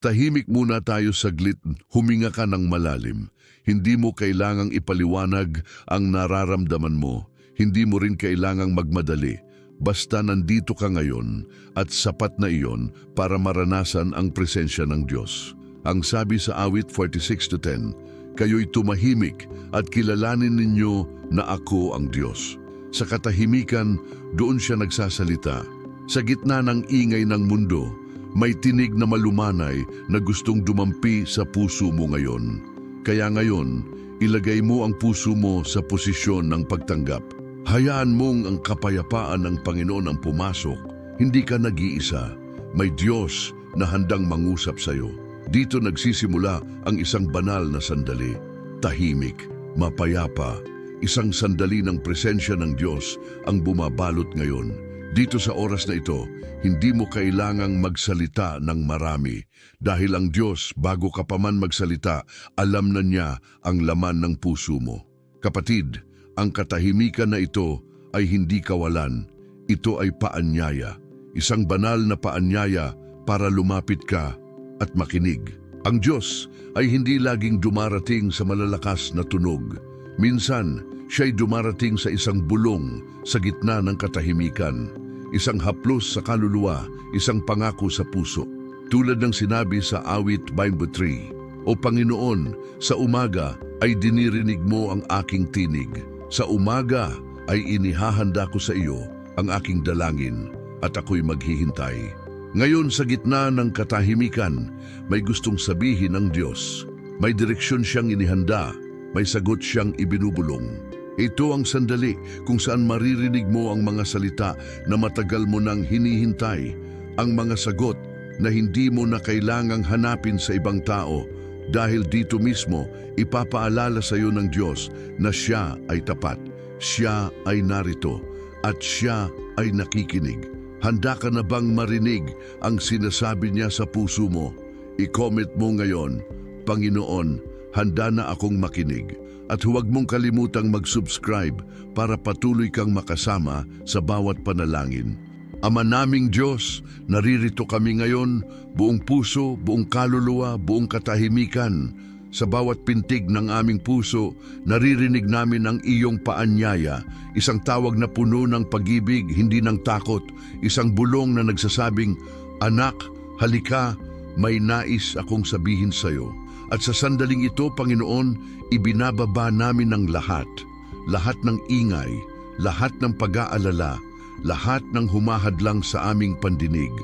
Tahimik muna tayo saglit, huminga ka ng malalim. Hindi mo kailangang ipaliwanag ang nararamdaman mo. Hindi mo rin kailangang magmadali. Basta nandito ka ngayon at sapat na iyon para maranasan ang presensya ng Diyos. Ang sabi sa awit 46 to 10, Kayo'y tumahimik at kilalanin ninyo na ako ang Diyos. Sa katahimikan, doon siya nagsasalita. Sa gitna ng ingay ng mundo, may tinig na malumanay na gustong dumampi sa puso mo ngayon. Kaya ngayon, ilagay mo ang puso mo sa posisyon ng pagtanggap. Hayaan mong ang kapayapaan ng Panginoon ang pumasok. Hindi ka nag-iisa. May Diyos na handang mangusap sa iyo. Dito nagsisimula ang isang banal na sandali. Tahimik, mapayapa, isang sandali ng presensya ng Diyos ang bumabalot ngayon. Dito sa oras na ito, hindi mo kailangang magsalita ng marami dahil ang Diyos, bago ka pa man magsalita, alam na niya ang laman ng puso mo. Kapatid, ang katahimikan na ito ay hindi kawalan. Ito ay paanyaya, isang banal na paanyaya para lumapit ka at makinig. Ang Diyos ay hindi laging dumarating sa malalakas na tunog. Minsan, siya'y dumarating sa isang bulong sa gitna ng katahimikan. Isang haplos sa kaluluwa, isang pangako sa puso. Tulad ng sinabi sa awit 23, O Panginoon, sa umaga ay dinirinig mo ang aking tinig. Sa umaga ay inihahanda ko sa iyo ang aking dalangin at ako'y maghihintay. Ngayon sa gitna ng katahimikan, may gustong sabihin ng Diyos. May direksyon siyang inihanda, may sagot siyang ibinubulong. Ito ang sandali kung saan maririnig mo ang mga salita na matagal mo nang hinihintay, ang mga sagot na hindi mo na kailangang hanapin sa ibang tao dahil dito mismo ipapaalala sa iyo ng Diyos na siya ay tapat, siya ay narito at siya ay nakikinig. Handa ka na bang marinig ang sinasabi niya sa puso mo? I-comment mo ngayon, Panginoon, handa na akong makinig. At huwag mong kalimutang mag-subscribe para patuloy kang makasama sa bawat panalangin. Ama naming Diyos, naririto kami ngayon, buong puso, buong kaluluwa, buong katahimikan. Sa bawat pintig ng aming puso, naririnig namin ang iyong paanyaya, isang tawag na puno ng pag-ibig, hindi ng takot, isang bulong na nagsasabing, Anak, halika, may nais akong sabihin sa iyo. At sa sandaling ito, Panginoon, ibinababa namin ang lahat, lahat ng ingay, lahat ng pag-aalala, lahat ng humahadlang sa aming pandinig.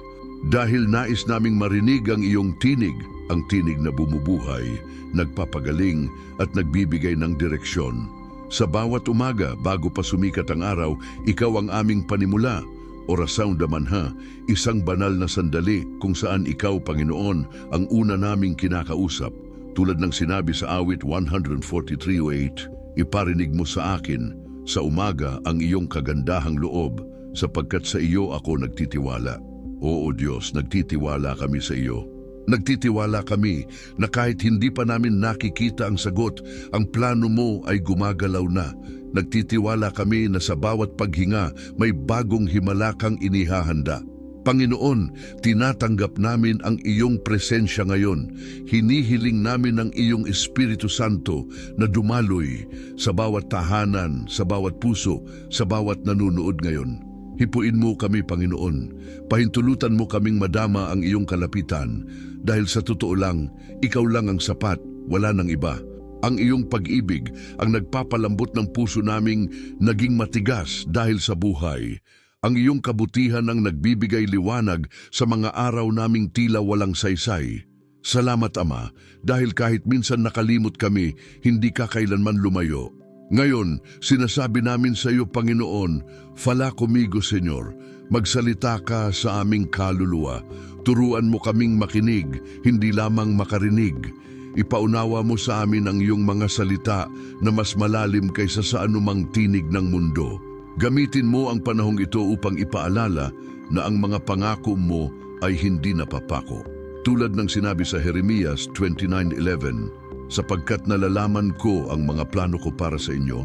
Dahil nais naming marinig ang iyong tinig, ang tinig na bumubuhay, nagpapagaling at nagbibigay ng direksyon. Sa bawat umaga bago pa sumikat ang araw, ikaw ang aming panimula. Orasang damanha, isang banal na sandali kung saan ikaw, Panginoon, ang una naming kinakausap. Tulad ng sinabi sa awit 143.8, iparinig mo sa akin sa umaga ang iyong kagandahang loob sapagkat sa iyo ako nagtitiwala. Oo Diyos, nagtitiwala kami sa iyo. Nagtitiwala kami na kahit hindi pa namin nakikita ang sagot, ang plano mo ay gumagalaw na. Nagtitiwala kami na sa bawat paghinga may bagong himala kang inihahanda. Panginoon, tinatanggap namin ang iyong presensya ngayon. Hinihiling namin ang iyong Espiritu Santo na dumaloy sa bawat tahanan, sa bawat puso, sa bawat nanunood ngayon. Hipuin mo kami, Panginoon. Pahintulutan mo kaming madama ang iyong kalapitan dahil sa totoo lang, ikaw lang ang sapat, wala nang iba. Ang iyong pag-ibig ang nagpapalambot ng puso naming naging matigas dahil sa buhay. Ang iyong kabutihan ang nagbibigay liwanag sa mga araw naming tila walang saysay. Salamat Ama, dahil kahit minsan nakalimot kami, hindi ka kailanman lumayo. Ngayon, sinasabi namin sa iyo, Panginoon, fala comigo, Senyor. Magsalita ka sa aming kaluluwa. Turuan mo kaming makinig, hindi lamang makarinig. Ipaunawa mo sa amin ang iyong mga salita na mas malalim kaysa sa anumang tinig ng mundo. Gamitin mo ang panahong ito upang ipaalala na ang mga pangako mo ay hindi napapako. Tulad ng sinabi sa Jeremias 29.11, sapagkat nalalaman ko ang mga plano ko para sa inyo,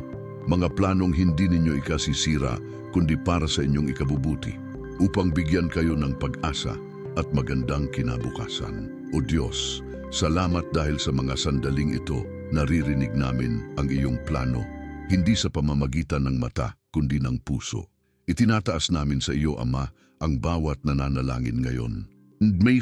mga planong hindi ninyo ikasisira, kundi para sa inyong ikabubuti, upang bigyan kayo ng pag-asa. at magandang kinabukasan. O Diyos, salamat dahil sa mga sandaling ito naririnig namin ang iyong plano, hindi sa pamamagitan ng mata kundi ng puso. Itinataas namin sa iyo, Ama, ang bawat nananalangin ngayon. May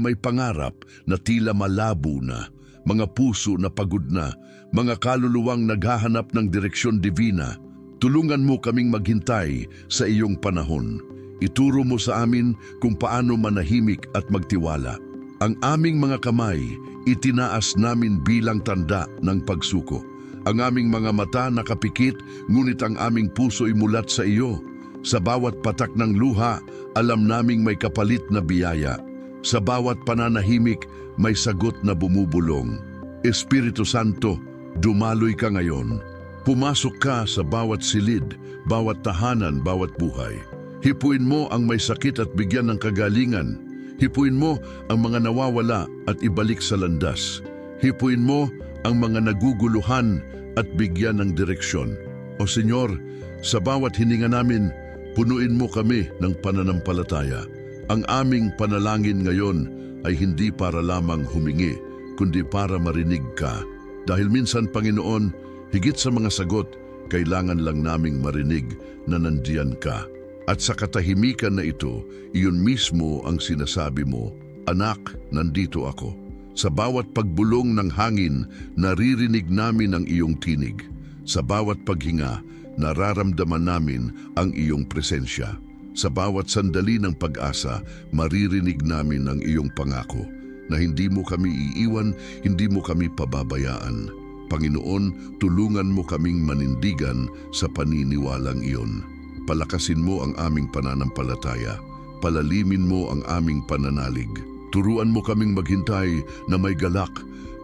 may pangarap na tila malabo na, mga puso na pagod na, mga kaluluwang naghahanap ng direksyon divina. Tulungan mo kaming maghintay sa iyong panahon. Ituro mo sa amin kung paano manahimik at magtiwala. Ang aming mga kamay, itinaas namin bilang tanda ng pagsuko. Ang aming mga mata nakapikit, ngunit ang aming puso'y mulat sa iyo. Sa bawat patak ng luha, alam naming may kapalit na biyaya. Sa bawat pananahimik, may sagot na bumubulong. Espiritu Santo, dumaloy ka ngayon. Pumasok ka sa bawat silid, bawat tahanan, bawat buhay. Hipuin mo ang may sakit at bigyan ng kagalingan. Hipuin mo ang mga nawawala at ibalik sa landas. Hipuin mo ang mga naguguluhan at bigyan ng direksyon. O Senyor, sa bawat hininga namin, punuin mo kami ng pananampalataya. Ang aming panalangin ngayon ay hindi para lamang humingi, kundi para marinig ka. Dahil minsan, Panginoon, higit sa mga sagot, kailangan lang naming marinig na nandiyan ka. At sa katahimikan na ito, iyon mismo ang sinasabi mo, Anak, nandito ako. Sa bawat pagbulong ng hangin, naririnig namin ang iyong tinig. Sa bawat paghinga, nararamdaman namin ang iyong presensya. Sa bawat sandali ng pag-asa, maririnig namin ang iyong pangako na hindi mo kami iiwan, hindi mo kami pababayaan. Panginoon, tulungan mo kaming manindigan sa paniniwalang iyon. Palakasin mo ang aming pananampalataya. Palalimin mo ang aming pananalig. Turuan mo kaming maghintay na may galak,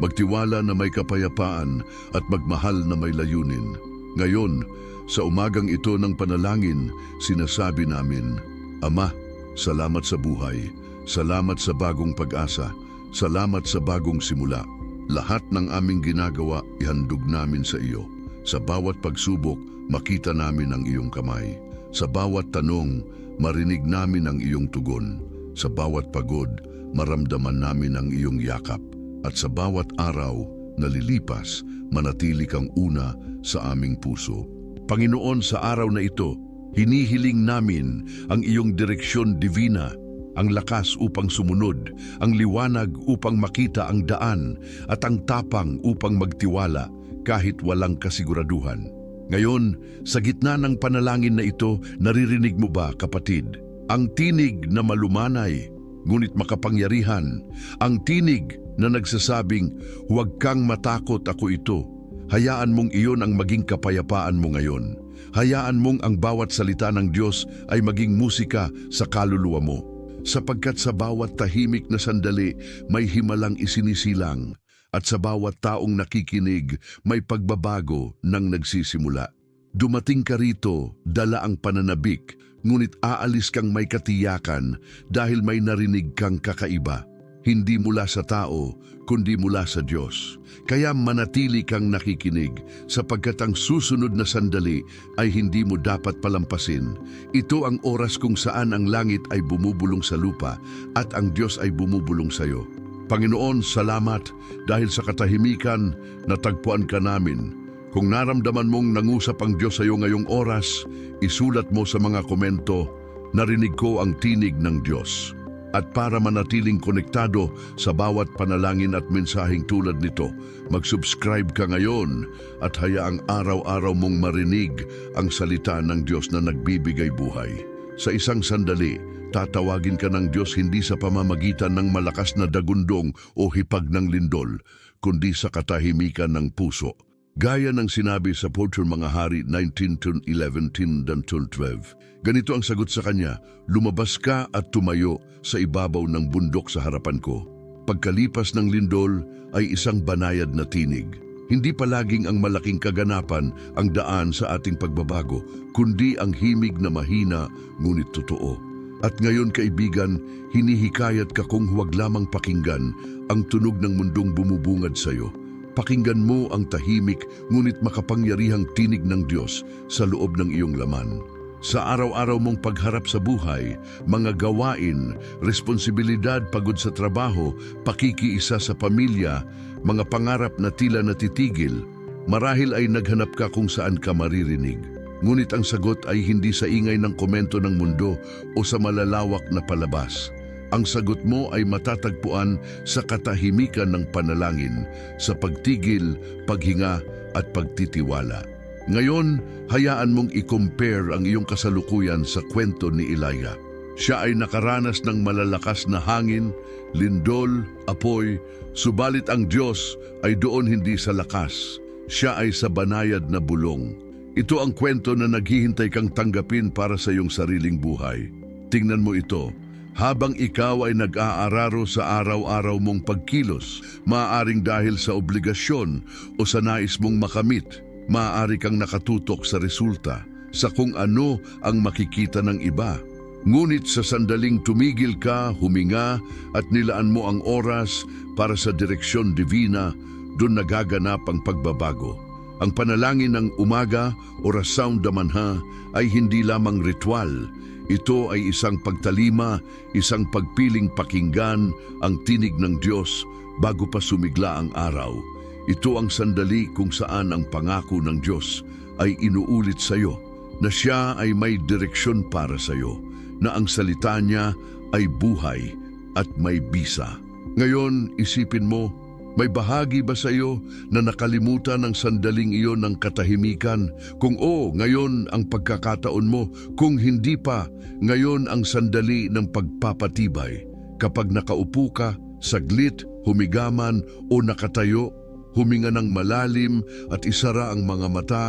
magtiwala na may kapayapaan at magmahal na may layunin. Ngayon, sa umagang ito ng panalangin, sinasabi namin, Ama, salamat sa buhay, salamat sa bagong pag-asa, salamat sa bagong simula. Lahat ng aming ginagawa, ihandog namin sa iyo. Sa bawat pagsubok, makita namin ang iyong kamay. Sa bawat tanong, marinig namin ang iyong tugon. Sa bawat pagod, maramdaman namin ang iyong yakap. At sa bawat araw na lilipas, manatili kang una sa aming puso. Panginoon, sa araw na ito, hinihiling namin ang iyong direksyon divina, ang lakas upang sumunod, ang liwanag upang makita ang daan, at ang tapang upang magtiwala kahit walang kasiguraduhan. Ngayon, sa gitna ng panalangin na ito, naririnig mo ba, kapatid? Ang tinig na malumanay, ngunit makapangyarihan. Ang tinig na nagsasabing, huwag kang matakot ako ito. Hayaan mong iyon ang maging kapayapaan mo ngayon. Hayaan mong ang bawat salita ng Diyos ay maging musika sa kaluluwa mo. Sapagkat sa bawat tahimik na sandali, may himalang isinisilang at sa bawat taong nakikinig may pagbabago nang nagsisimula. Dumating ka rito, dala ang pananabik, ngunit aalis kang may katiyakan dahil may narinig kang kakaiba. Hindi mula sa tao, kundi mula sa Diyos. Kaya manatili kang nakikinig sapagkat ang susunod na sandali ay hindi mo dapat palampasin. Ito ang oras kung saan ang langit ay bumubulong sa lupa at ang Diyos ay bumubulong sa iyo. Panginoon, salamat dahil sa katahimikan natagpuan ka namin. Kung naramdaman mong nangusap ang Diyos sa iyo ngayong oras, isulat mo sa mga komento, narinig ko ang tinig ng Diyos. At para manatiling konektado sa bawat panalangin at mensaheng tulad nito, mag-subscribe ka ngayon at hayaang araw-araw mong marinig ang salita ng Diyos na nagbibigay buhay. Sa isang sandali, tatawagin ka ng Diyos hindi sa pamamagitan ng malakas na dagundong o hipag ng lindol, kundi sa katahimikan ng puso. Gaya ng sinabi sa Portrait Mga Hari 19.11 dan 12. Ganito ang sagot sa kanya, lumabas ka at tumayo sa ibabaw ng bundok sa harapan ko. Pagkalipas ng lindol ay isang banayad na tinig. Hindi palaging ang malaking kaganapan ang daan sa ating pagbabago, kundi ang himig na mahina ngunit totoo. At ngayon kaibigan, hinihikayat ka kung huwag lamang pakinggan ang tunog ng mundong bumubungad sa iyo. Pakinggan mo ang tahimik ngunit makapangyarihang tinig ng Diyos sa loob ng iyong laman. Sa araw-araw mong pagharap sa buhay, mga gawain, responsibilidad pagod sa trabaho, pakikiisa sa pamilya, mga pangarap na tila natitigil, marahil ay naghanap ka kung saan ka maririnig. Ngunit ang sagot ay hindi sa ingay ng komento ng mundo o sa malalawak na palabas. Ang sagot mo ay matatagpuan sa katahimikan ng panalangin, sa pagtigil, paghinga at pagtitiwala. Ngayon, hayaan mong i-compare ang iyong kasalukuyan sa kwento ni Elijah. Siya ay nakaranas ng malalakas na hangin, lindol, apoy, subalit ang Diyos ay doon hindi sa lakas. Siya ay sa banayad na bulong. Ito ang kwento na naghihintay kang tanggapin para sa iyong sariling buhay. Tingnan mo ito. Habang ikaw ay nag-aararo sa araw-araw mong pagkilos, maaaring dahil sa obligasyon o sa nais mong makamit, maaari kang nakatutok sa resulta, sa kung ano ang makikita ng iba. Ngunit sa sandaling tumigil ka, huminga at nilaan mo ang oras para sa direksyon divina, doon nagaganap ang pagbabago. Ang panalangin ng umaga, orasaw damanha, ay hindi lamang ritual. Ito ay isang pagtalima, isang pagpiling pakinggan ang tinig ng Diyos bago pa sumigla ang araw. Ito ang sandali kung saan ang pangako ng Diyos ay inuulit sa iyo na siya ay may direksyon para sa iyo, na ang salita niya ay buhay at may bisa. Ngayon, isipin mo, may bahagi ba sa iyo na nakalimutan ang sandaling iyon ng katahimikan? Kung oo, ngayon ang pagkakataon mo. Kung hindi pa, ngayon ang sandali ng pagpapatibay. Kapag nakaupo ka, saglit, humigaman o nakatayo, huminga ng malalim at isara ang mga mata,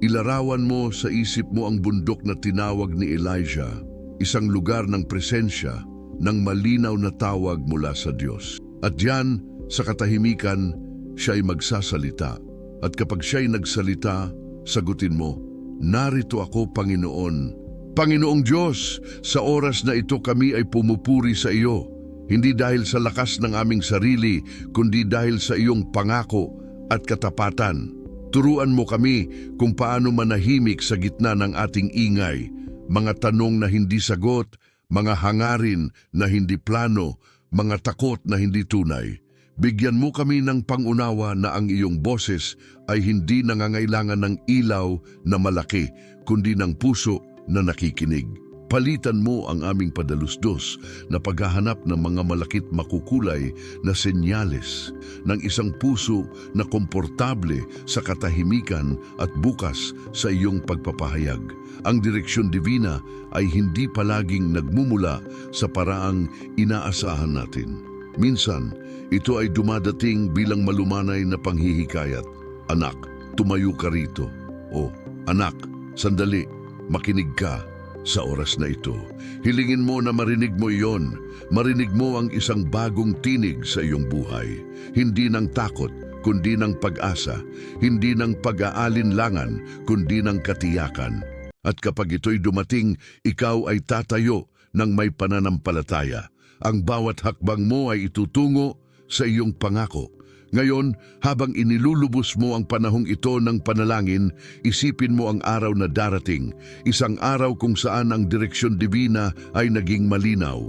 ilarawan mo sa isip mo ang bundok na tinawag ni Elijah, isang lugar ng presensya, ng malinaw na tawag mula sa Diyos. At diyan, sa katahimikan, siya ay magsasalita. At kapag siya'y nagsalita, sagutin mo, Narito ako, Panginoon. Panginoong Diyos, sa oras na ito kami ay pumupuri sa iyo. Hindi dahil sa lakas ng aming sarili, kundi dahil sa iyong pangako at katapatan. Turuan mo kami kung paano manahimik sa gitna ng ating ingay, mga tanong na hindi sagot, mga hangarin na hindi plano, mga takot na hindi tunay. Bigyan mo kami ng pangunawa na ang iyong boses ay hindi nangangailangan ng ilaw na malaki, kundi ng puso na nakikinig. Palitan mo ang aming padalusdos na paghahanap ng mga malakit makukulay na senyales ng isang puso na komportable sa katahimikan at bukas sa iyong pagpapahayag. Ang direksyon divina ay hindi palaging nagmumula sa paraang inaasahan natin. Minsan, ito ay dumadating bilang malumanay na panghihikayat. Anak, tumayo ka rito. O, anak, sandali, makinig ka sa oras na ito. Hilingin mo na marinig mo iyon. Marinig mo ang isang bagong tinig sa iyong buhay. Hindi ng takot, kundi ng pag-asa. Hindi ng pag-aalinlangan, kundi ng katiyakan. At kapag ito'y dumating, ikaw ay tatayo ng may pananampalataya. Ang bawat hakbang mo ay itutungo sa iyong pangako. Ngayon, habang inilulubos mo ang panahong ito ng panalangin, isipin mo ang araw na darating, isang araw kung saan ang direksyon divina ay naging malinaw.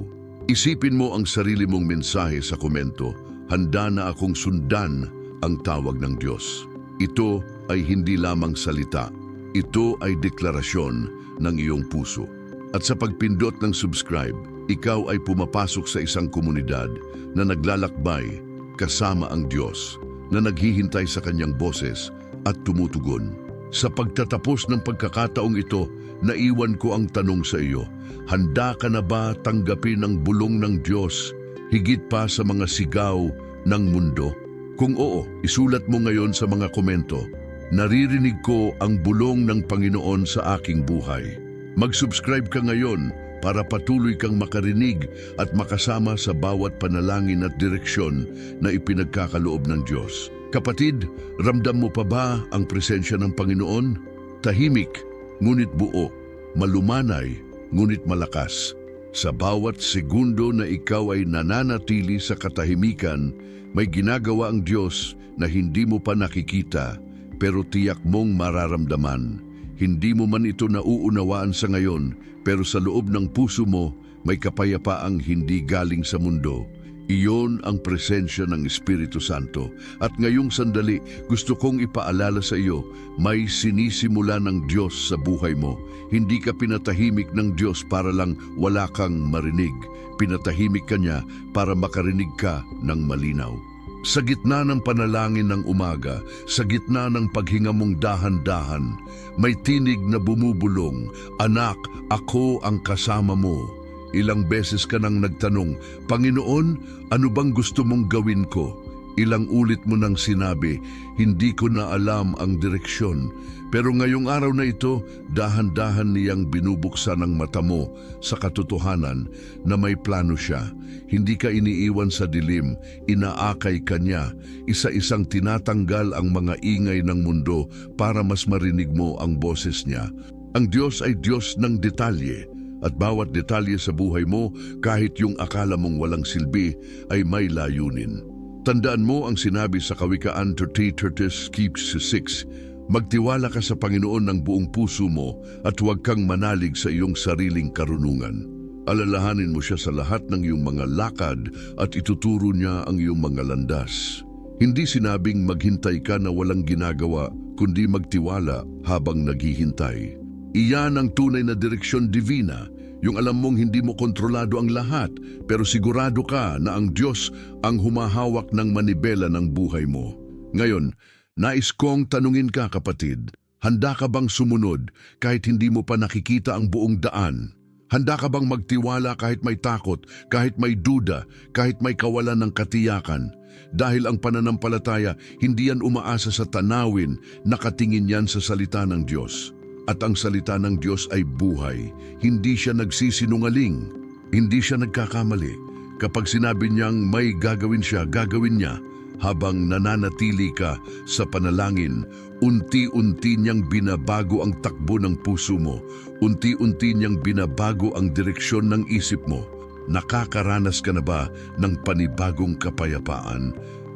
Isipin mo ang sarili mong mensahe sa komento, handa na akong sundan ang tawag ng Diyos. Ito ay hindi lamang salita, ito ay deklarasyon ng iyong puso. At sa pagpindot ng subscribe, ikaw ay pumapasok sa isang komunidad na naglalakbay kasama ang Diyos na naghihintay sa kanyang boses at tumutugon. Sa pagtatapos ng pagkakataong ito, naiwan ko ang tanong sa iyo, handa ka na ba tanggapin ang bulong ng Diyos higit pa sa mga sigaw ng mundo? Kung oo, isulat mo ngayon sa mga komento, naririnig ko ang bulong ng Panginoon sa aking buhay. Mag-subscribe ka ngayon para patuloy kang makarinig at makasama sa bawat panalangin at direksyon na ipinagkakaloob ng Diyos. Kapatid, ramdam mo pa ba ang presensya ng Panginoon? Tahimik, ngunit buo. Malumanay, ngunit malakas. Sa bawat segundo na ikaw ay nananatili sa katahimikan, may ginagawa ang Diyos na hindi mo pa nakikita pero tiyak mong mararamdaman. Hindi mo man ito nauunawaan sa ngayon, pero sa loob ng puso mo may kapayapaang hindi galing sa mundo. Iyon ang presensya ng Espiritu Santo. At ngayong sandali, gusto kong ipaalala sa iyo, may sinisimula ng Diyos sa buhay mo. Hindi ka pinatahimik ng Diyos para lang wala kang marinig. Pinatahimik ka niya para makarinig ka ng malinaw. Sa gitna ng panalangin ng umaga, sa gitna ng paghinga mong dahan-dahan, may tinig na bumubulong, Anak, ako ang kasama mo. Ilang beses ka nang nagtanong, Panginoon, ano bang gusto mong gawin ko? Ilang ulit mo nang sinabi, hindi ko na alam ang direksyon. Pero ngayong araw na ito, dahan-dahan niyang binubuksan ang mata mo sa katotohanan na may plano siya. Hindi ka iniiwan sa dilim, inaakay ka niya. Isa-isang tinatanggal ang mga ingay ng mundo para mas marinig mo ang boses niya. Ang Diyos ay Diyos ng detalye at bawat detalye sa buhay mo, kahit yung akala mong walang silbi, ay may layunin. Tandaan mo ang sinabi sa Kawikaan 30.30 keeps 6. Magtiwala ka sa Panginoon ng buong puso mo at huwag kang manalig sa iyong sariling karunungan. Alalahanin mo siya sa lahat ng iyong mga lakad at ituturo niya ang iyong mga landas. Hindi sinabing maghintay ka na walang ginagawa, kundi magtiwala habang naghihintay. Iyan ang tunay na direksyon divina, yung alam mong hindi mo kontrolado ang lahat, pero sigurado ka na ang Diyos ang humahawak ng manibela ng buhay mo. Ngayon, nais kong tanungin ka kapatid, handa ka bang sumunod kahit hindi mo pa nakikita ang buong daan? Handa ka bang magtiwala kahit may takot, kahit may duda, kahit may kawalan ng katiyakan? Dahil ang pananampalataya, hindi yan umaasa sa tanawin, nakatingin yan sa salita ng Diyos. At ang salita ng Diyos ay buhay. Hindi siya nagsisinungaling. Hindi siya nagkakamali. Kapag sinabi niyang may gagawin siya, gagawin niya. Habang nananatili ka sa panalangin, unti-unti niyang binabago ang takbo ng puso mo. Unti-unti niyang binabago ang direksyon ng isip mo. Nakakaranas ka na ba ng panibagong kapayapaan?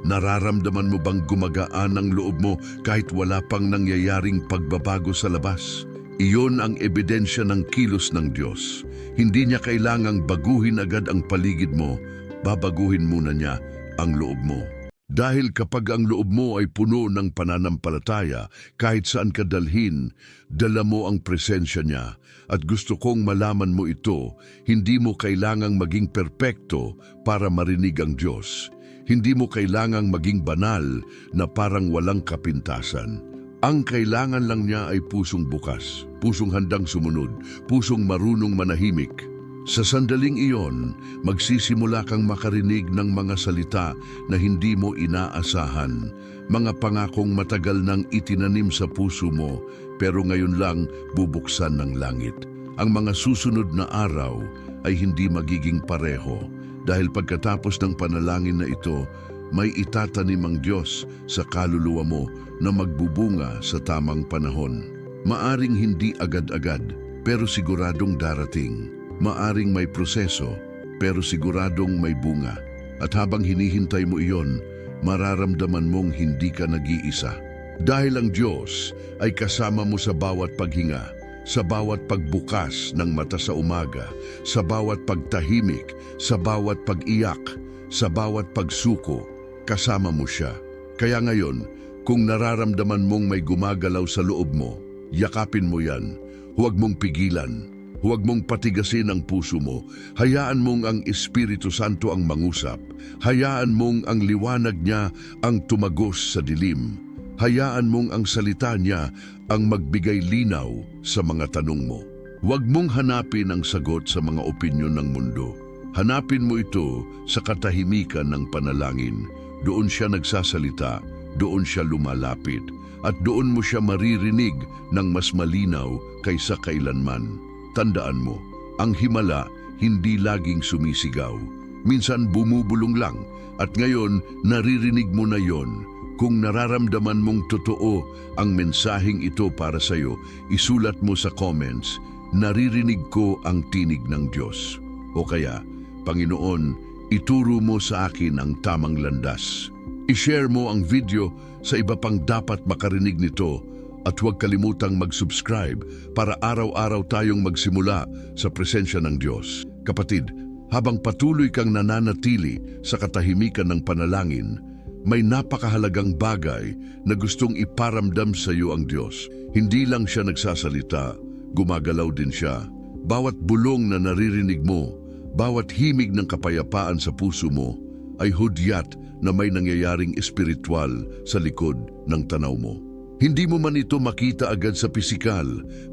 Nararamdaman mo bang gumagaan ang loob mo kahit wala pang nangyayaring pagbabago sa labas? Iyon ang ebidensya ng kilos ng Diyos. Hindi niya kailangang baguhin agad ang paligid mo, babaguhin muna niya ang loob mo. Dahil kapag ang loob mo ay puno ng pananampalataya, kahit saan ka dalhin, dala mo ang presensya niya. At gusto kong malaman mo ito, hindi mo kailangang maging perpekto para marinig ang Diyos. Hindi mo kailangang maging banal na parang walang kapintasan. Ang kailangan lang niya ay pusong bukas, pusong handang sumunod, pusong marunong manahimik. Sa sandaling iyon, magsisimula kang makarinig ng mga salita na hindi mo inaasahan, mga pangakong matagal nang itinanim sa puso mo pero ngayon lang bubuksan ng langit. Ang mga susunod na araw ay hindi magiging pareho dahil pagkatapos ng panalangin na ito, may itatanim ang Diyos sa kaluluwa mo na magbubunga sa tamang panahon. Maaring hindi agad-agad, pero siguradong darating. Maaring may proseso, pero siguradong may bunga. At habang hinihintay mo iyon, mararamdaman mong hindi ka nag-iisa. Dahil ang Diyos ay kasama mo sa bawat paghinga, sa bawat pagbukas ng mata sa umaga, sa bawat pagtahimik, sa bawat pag-iyak, sa bawat pagsuko, kasama mo siya. Kaya ngayon, kung nararamdaman mong may gumagalaw sa loob mo, yakapin mo yan. Huwag mong pigilan. Huwag mong patigasin ang puso mo. Hayaan mong ang Espiritu Santo ang mangusap. Hayaan mong ang liwanag niya ang tumagos sa dilim. Hayaan mong ang salita niya ang magbigay linaw sa mga tanong mo. Huwag mong hanapin ang sagot sa mga opinyon ng mundo. Hanapin mo ito sa katahimikan ng panalangin. Doon siya nagsasalita, doon siya lumalapit, at doon mo siya maririnig ng mas malinaw kaysa kailanman. Tandaan mo, ang himala hindi laging sumisigaw. Minsan bumubulong lang at ngayon naririnig mo na yon. Kung nararamdaman mong totoo ang mensaheng ito para sa iyo, isulat mo sa comments, naririnig ko ang tinig ng Diyos. O kaya, Panginoon, ituro mo sa akin ang tamang landas. I-share mo ang video sa iba pang dapat makarinig nito At huwag kalimutang mag-subscribe para araw-araw tayong magsimula sa presensya ng Diyos. Kapatid, habang patuloy kang nananatili sa katahimikan ng panalangin, may napakahalagang bagay na gustong iparamdam sa iyo ang Diyos. Hindi lang siya nagsasalita, gumagalaw din siya. Bawat bulong na naririnig mo, bawat himig ng kapayapaan sa puso mo, ay hudyat na may nangyayaring espiritual sa likod ng tanaw mo. Hindi mo man ito makita agad sa pisikal,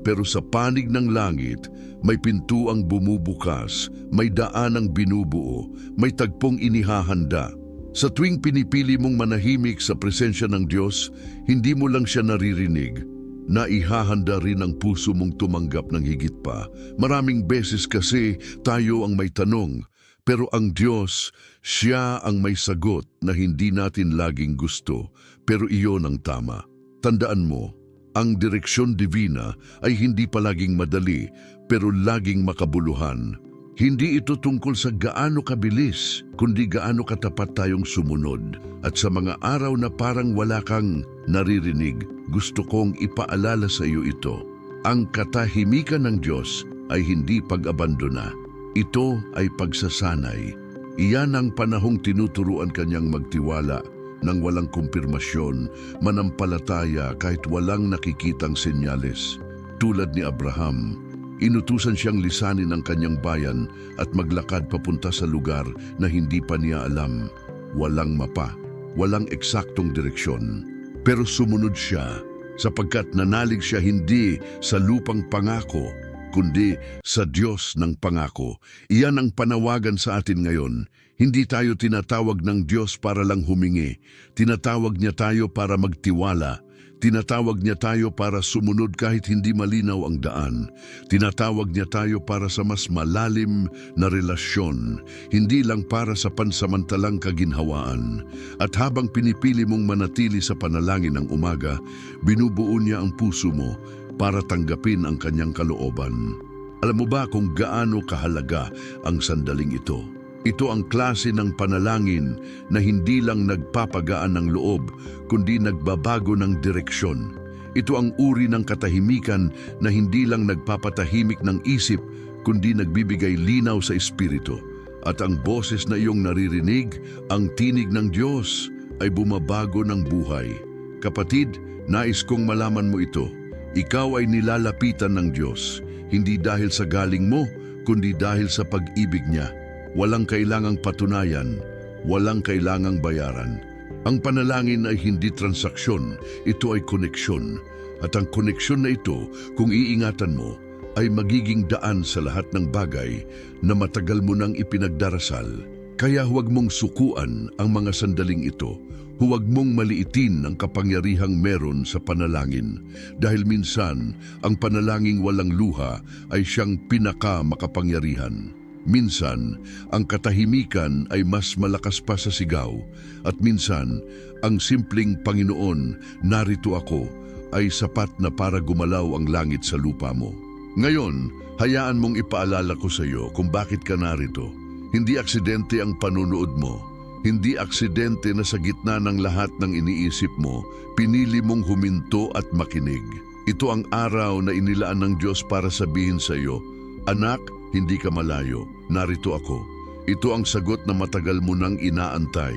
pero sa panig ng langit, may pintuang bumubukas, may daanang binubuo, may tagpong inihahanda. Sa tuwing pinipili mong manahimik sa presensya ng Diyos, hindi mo lang siya naririnig, naihahanda rin ang puso mong tumanggap ng higit pa. Maraming beses kasi tayo ang may tanong, pero ang Diyos, siya ang may sagot na hindi natin laging gusto, pero iyon ang tama. Tandaan mo, ang direksyon divina ay hindi palaging madali, pero laging makabuluhan. Hindi ito tungkol sa gaano kabilis, kundi gaano katapat tayong sumunod. At sa mga araw na parang wala kang naririnig, gusto kong ipaalala sa iyo ito. Ang katahimikan ng Diyos ay hindi pag-abandona. Ito ay pagsasanay. Iyan ang panahong tinuturuan kanyang magtiwala nang walang kumpirmasyon, manampalataya kahit walang nakikitang senyales. Tulad ni Abraham, inutusan siyang lisanin ang kanyang bayan at maglakad papunta sa lugar na hindi pa niya alam. Walang mapa, walang eksaktong direksyon. Pero sumunod siya sapagkat nanalig siya hindi sa lupang pangako, kundi sa Diyos ng pangako. Iyan ang panawagan sa atin ngayon. Hindi tayo tinatawag ng Diyos para lang humingi. Tinatawag niya tayo para magtiwala. Tinatawag niya tayo para sumunod kahit hindi malinaw ang daan. Tinatawag niya tayo para sa mas malalim na relasyon, hindi lang para sa pansamantalang kaginhawaan. At habang pinipili mong manatili sa panalangin ng umaga, binubuo niya ang puso mo para tanggapin ang kanyang kalooban. Alam mo ba kung gaano kahalaga ang sandaling ito? Ito ang klase ng panalangin na hindi lang nagpapagaan ng loob, kundi nagbabago ng direksyon. Ito ang uri ng katahimikan na hindi lang nagpapatahimik ng isip, kundi nagbibigay linaw sa espiritu. At ang boses na iyong naririnig, ang tinig ng Diyos, ay bumabago ng buhay. Kapatid, nais kong malaman mo ito. Ikaw ay nilalapitan ng Diyos, hindi dahil sa galing mo, kundi dahil sa pag-ibig niya. Walang kailangang patunayan, walang kailangang bayaran. Ang panalangin ay hindi transaksyon, ito ay koneksyon. At ang koneksyon na ito, kung iingatan mo, ay magiging daan sa lahat ng bagay na matagal mo nang ipinagdarasal. Kaya huwag mong sukuan ang mga sandaling ito. Huwag mong maliitin ang kapangyarihang meron sa panalangin. Dahil minsan, ang panalangin walang luha ay siyang pinaka-makapangyarihan. Minsan, ang katahimikan ay mas malakas pa sa sigaw at minsan, ang simpleng Panginoon, narito ako, ay sapat na para gumalaw ang langit sa lupa mo. Ngayon, hayaan mong ipaalala ko sa iyo kung bakit ka narito. Hindi aksidente ang panunood mo. Hindi aksidente na sa gitna ng lahat ng iniisip mo, pinili mong huminto at makinig. Ito ang araw na inilaan ng Diyos para sabihin sa iyo, Anak, hindi ka malayo, narito ako. Ito ang sagot na matagal mo nang inaantay.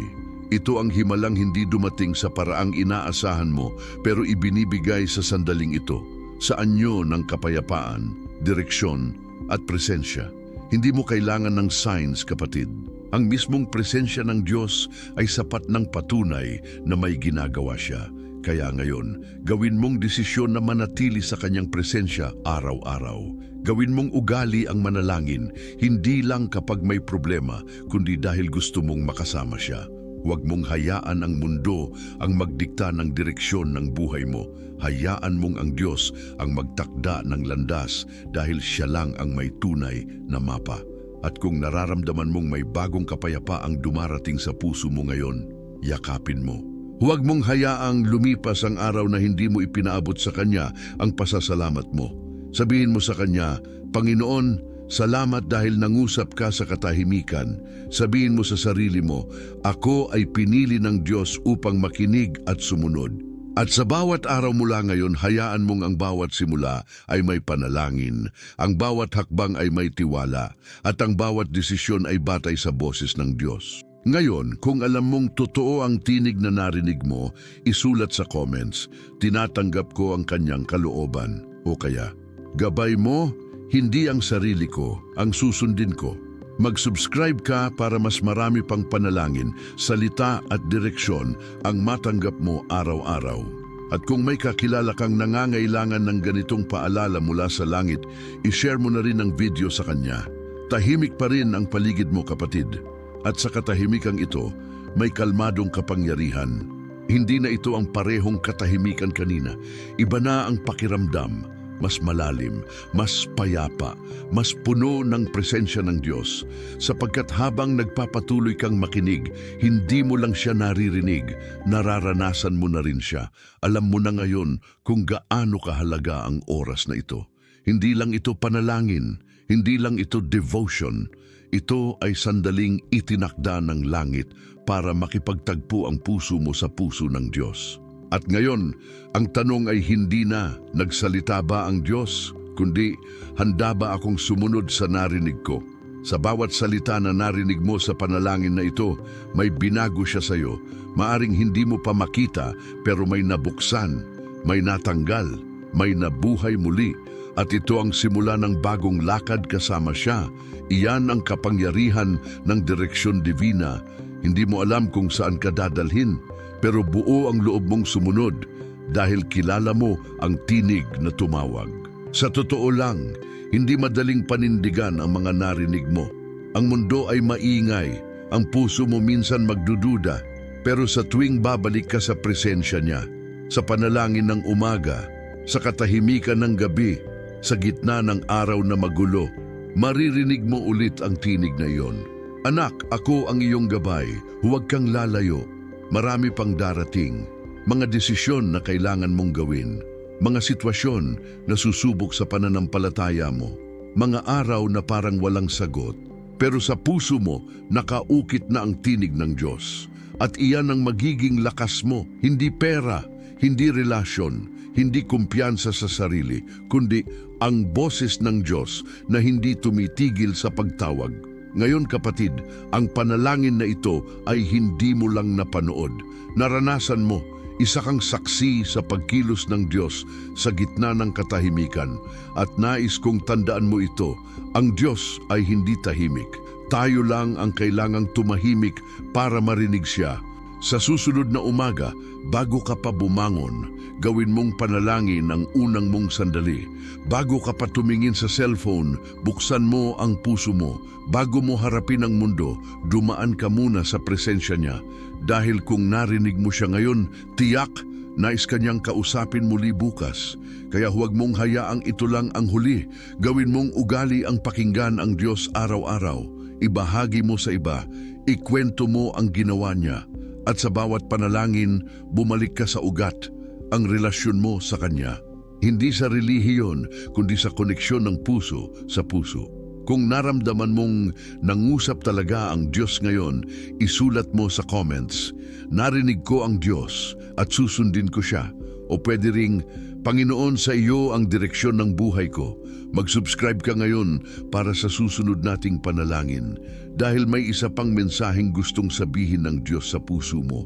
Ito ang himalang hindi dumating sa paraang inaasahan mo pero ibinibigay sa sandaling ito. Sa anyo ng kapayapaan, direksyon at presensya. Hindi mo kailangan ng signs, kapatid. Ang mismong presensya ng Diyos ay sapat ng patunay na may ginagawa siya. Kaya ngayon, gawin mong desisyon na manatili sa kanyang presensya araw-araw. Gawin mong ugali ang manalangin, hindi lang kapag may problema, kundi dahil gusto mong makasama siya. Huwag mong hayaan ang mundo ang magdikta ng direksyon ng buhay mo. Hayaan mong ang Diyos ang magtakda ng landas dahil siya lang ang may tunay na mapa. At kung nararamdaman mong may bagong kapayapa ang dumarating sa puso mo ngayon, yakapin mo. Huwag mong hayaang lumipas ang araw na hindi mo ipinaabot sa Kanya ang pasasalamat mo. Sabihin mo sa Kanya, Panginoon, salamat dahil nangusap ka sa katahimikan. Sabihin mo sa sarili mo, ako ay pinili ng Diyos upang makinig at sumunod. At sa bawat araw mula ngayon, hayaan mong ang bawat simula ay may panalangin, ang bawat hakbang ay may tiwala, at ang bawat desisyon ay batay sa boses ng Diyos. Ngayon, kung alam mong totoo ang tinig na narinig mo, isulat sa comments, tinatanggap ko ang kanyang kalooban. O kaya, gabay mo, hindi ang sarili ko, ang susundin ko. Mag-subscribe ka para mas marami pang panalangin, salita at direksyon ang matanggap mo araw-araw. At kung may kakilala kang nangangailangan ng ganitong paalala mula sa langit, ishare mo na rin ang video sa kanya. Tahimik pa rin ang paligid mo kapatid. At sa katahimikan ito, may kalmadong kapangyarihan. Hindi na ito ang parehong katahimikan kanina. Iba na ang pakiramdam mas malalim, mas payapa, mas puno ng presensya ng Diyos. Sapagkat habang nagpapatuloy kang makinig, hindi mo lang siya naririnig, nararanasan mo na rin siya. Alam mo na ngayon kung gaano kahalaga ang oras na ito. Hindi lang ito panalangin, hindi lang ito devotion. Ito ay sandaling itinakda ng langit para makipagtagpo ang puso mo sa puso ng Diyos. At ngayon, ang tanong ay hindi na nagsalita ba ang Diyos, kundi handa ba akong sumunod sa narinig ko? Sa bawat salita na narinig mo sa panalangin na ito, may binago siya sa iyo. Maaring hindi mo pa makita pero may nabuksan, may natanggal, may nabuhay muli. At ito ang simula ng bagong lakad kasama siya. Iyan ang kapangyarihan ng direksyon divina. Hindi mo alam kung saan ka dadalhin pero buo ang loob mong sumunod dahil kilala mo ang tinig na tumawag. Sa totoo lang, hindi madaling panindigan ang mga narinig mo. Ang mundo ay maingay, ang puso mo minsan magdududa, pero sa tuwing babalik ka sa presensya niya, sa panalangin ng umaga, sa katahimikan ng gabi, sa gitna ng araw na magulo, maririnig mo ulit ang tinig na iyon. Anak, ako ang iyong gabay, huwag kang lalayo. Marami pang darating, mga desisyon na kailangan mong gawin, mga sitwasyon na susubok sa pananampalataya mo, mga araw na parang walang sagot, pero sa puso mo nakaukit na ang tinig ng Diyos. At iyan ang magiging lakas mo, hindi pera, hindi relasyon, hindi kumpiyansa sa sarili, kundi ang boses ng Diyos na hindi tumitigil sa pagtawag. Ngayon kapatid, ang panalangin na ito ay hindi mo lang napanood. Naranasan mo, isa kang saksi sa pagkilos ng Diyos sa gitna ng katahimikan. At nais kong tandaan mo ito, ang Diyos ay hindi tahimik. Tayo lang ang kailangang tumahimik para marinig siya. Sa susunod na umaga, bago ka pa bumangon, gawin mong panalangin ang unang mong sandali. Bago ka pa tumingin sa cellphone, buksan mo ang puso mo. Bago mo harapin ang mundo, dumaan ka muna sa presensya niya. Dahil kung narinig mo siya ngayon, tiyak, nais kanyang kausapin muli bukas. Kaya huwag mong hayaang ito lang ang huli. Gawin mong ugali ang pakinggan ang Diyos araw-araw. Ibahagi mo sa iba. Ikwento mo ang ginawa niya. At sa bawat panalangin, bumalik ka sa ugat, ang relasyon mo sa Kanya. Hindi sa relihiyon, kundi sa koneksyon ng puso sa puso. Kung naramdaman mong nangusap talaga ang Diyos ngayon, isulat mo sa comments, narinig ko ang Diyos at susundin ko siya. O pwede ring, Panginoon sa iyo ang direksyon ng buhay ko. Mag-subscribe ka ngayon para sa susunod nating panalangin dahil may isa pang mensaheng gustong sabihin ng Diyos sa puso mo.